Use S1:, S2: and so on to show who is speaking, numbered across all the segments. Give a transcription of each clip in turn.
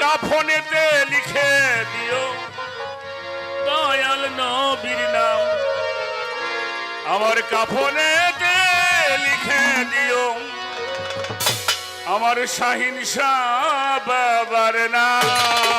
S1: কাফনেতে লিখে দিও। দয়াল নবীর নাম। আমার কাফনেতে লিখে দিও। আমার শাহিন শাহ বাবার নাম।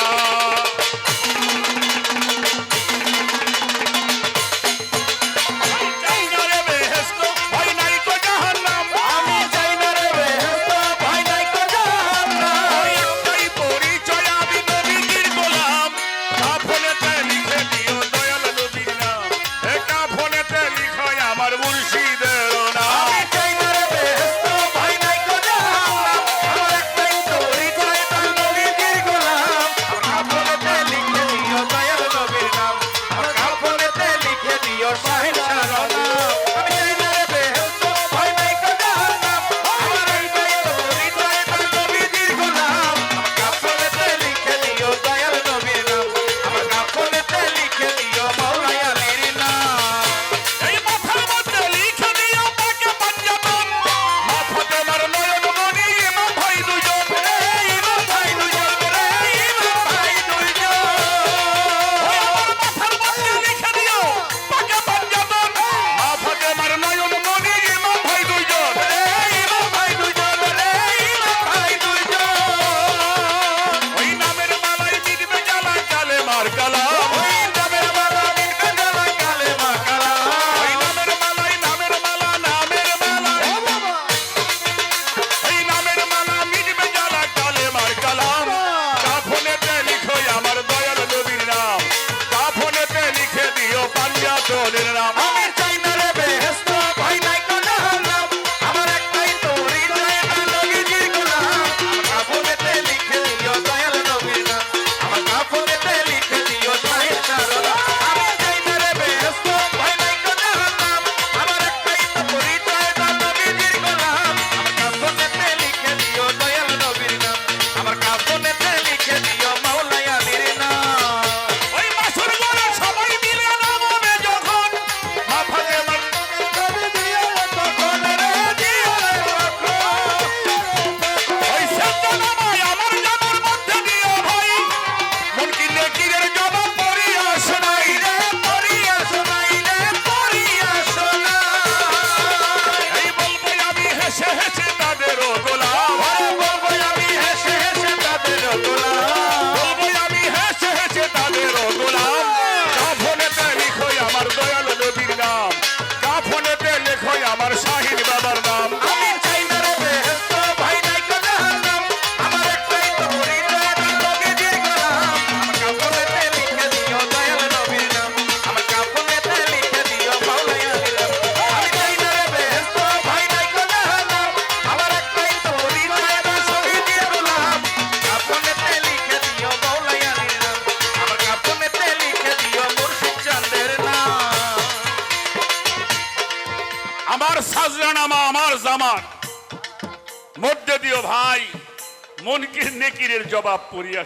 S1: মনকে নেকিরের জবাব পড়িয়া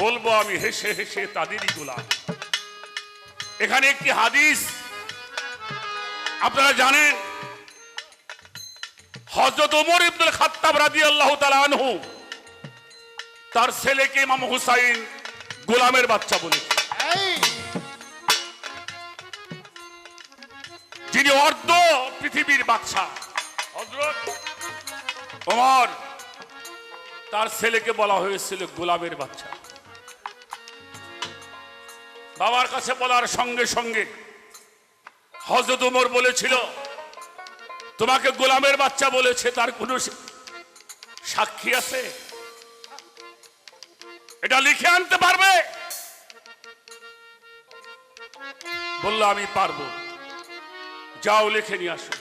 S1: বলব আমি হেসে হেসে তাদেরই গোলাম। এখানে একটি হাদিস আপনারা জানেন হজরত ওমর ইবনুল খাত্তাব রাজি আল্লাহ আনহু তার ছেলেকে ইমাম হুসাইন গোলামের বাচ্চা বলে যিনি অর্ধ পৃথিবীর বাচ্চা হজরত ওমর তার ছেলেকে বলা হয়েছিল গোলাপের বাচ্চা। বাবার কাছে বলার সঙ্গে সঙ্গে হজরত উমর বলেছিল, তোমাকে গোলামের বাচ্চা বলেছে, তার কোনো সাক্ষী আছে? এটা লিখে আনতে পারবে? বলল, আমি পারব। যাও, লিখে নিয়ে আসো।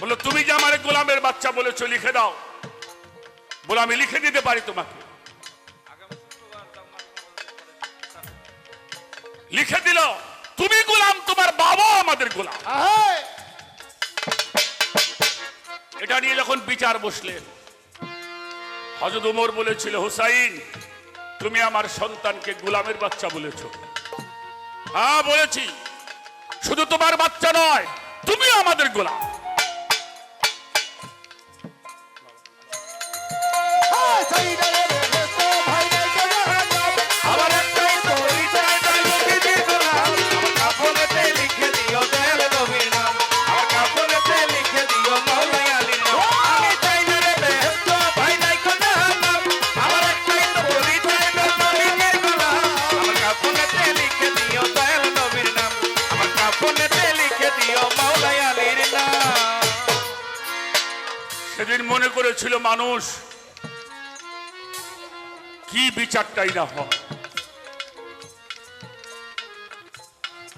S1: বলল, তুমি যে আমার গোলামের বাচ্চা বলেছ, লিখে দাও। বলে আমি লিখে দিতে পারি তোমাকে। লিখে দিল তুমি গোলাম তোমার বাবা আমাদের গোলাম। এটা নিয়ে যখন বিচার বসলেন হজরত উমর বলেছিল হুসাইন তুমি আমার সন্তানকে গোলামের বাচ্চা বলেছ। হ্যাঁ বলেছি। শুধু তোমার বাচ্চা নয় তুমি আমাদের গোলাম। মানুষ, কি বিচারটাই না হয়।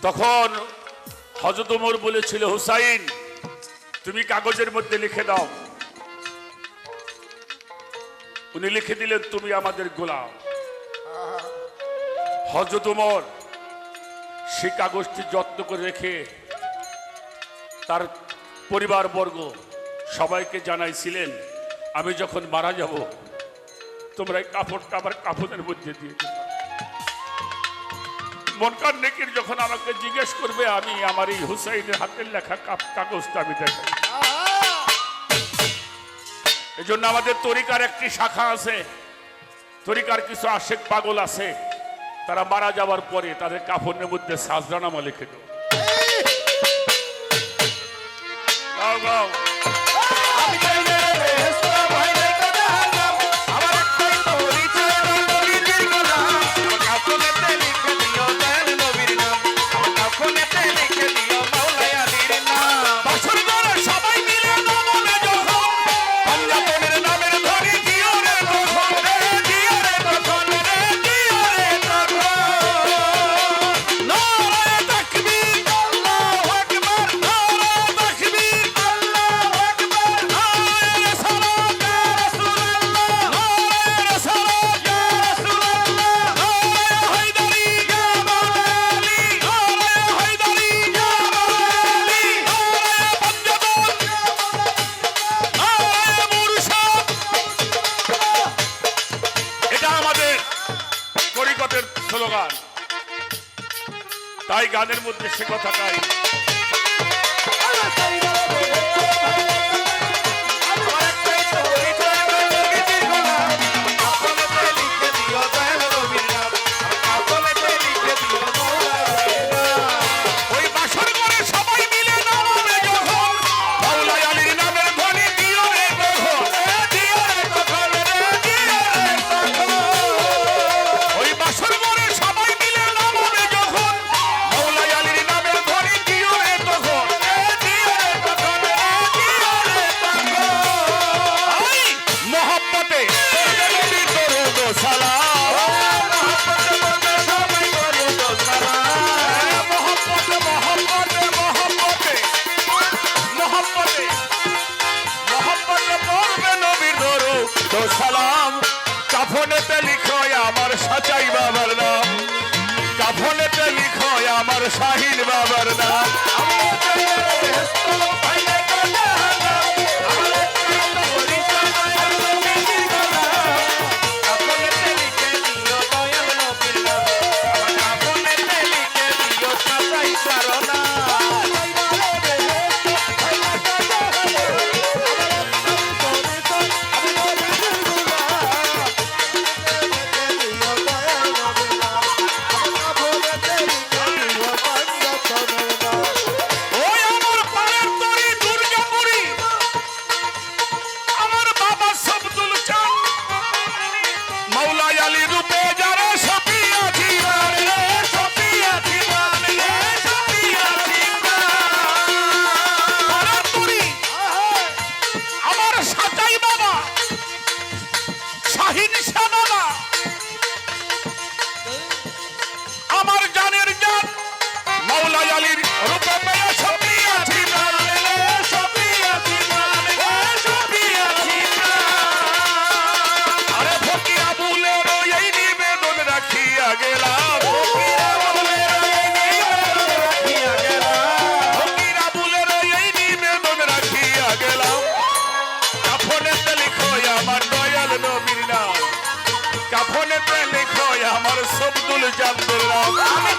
S1: তখন হজরত ওমর বলেছিল, হুসাইন, তুমি কাগজের মধ্যে লিখে দাও। উনি লিখে দিলেন, তুমি আমাদের গোলাম। হজরত ওমর সে কাগজটি যত্ন করে রেখে তার পরিবারবর্গ সবাইকে জানাইছিলেন আমি যখন মারা যাব তোমরা এই কাপড়টা আমার কাপড়ের মধ্যে দিয়ে দেবে মনকার নেকির যখন আমাকে জিজ্ঞেস করবে আমি আমার এই হুসাইনের হাতের লেখা কাগজটা আমি
S2: দেখ
S1: এই জন্য আমাদের তরিকার একটি শাখা আছে। তরিকার কিছু আশেক পাগল আছে। তারা মারা যাওয়ার পরে তাদের কাপড়ের মধ্যে সাজরানামা লিখে দেব। গাও গাও
S3: তাই
S1: গানের মধ্যে সে কথাটাই।
S3: আমার
S1: সবদুল জানতে আমি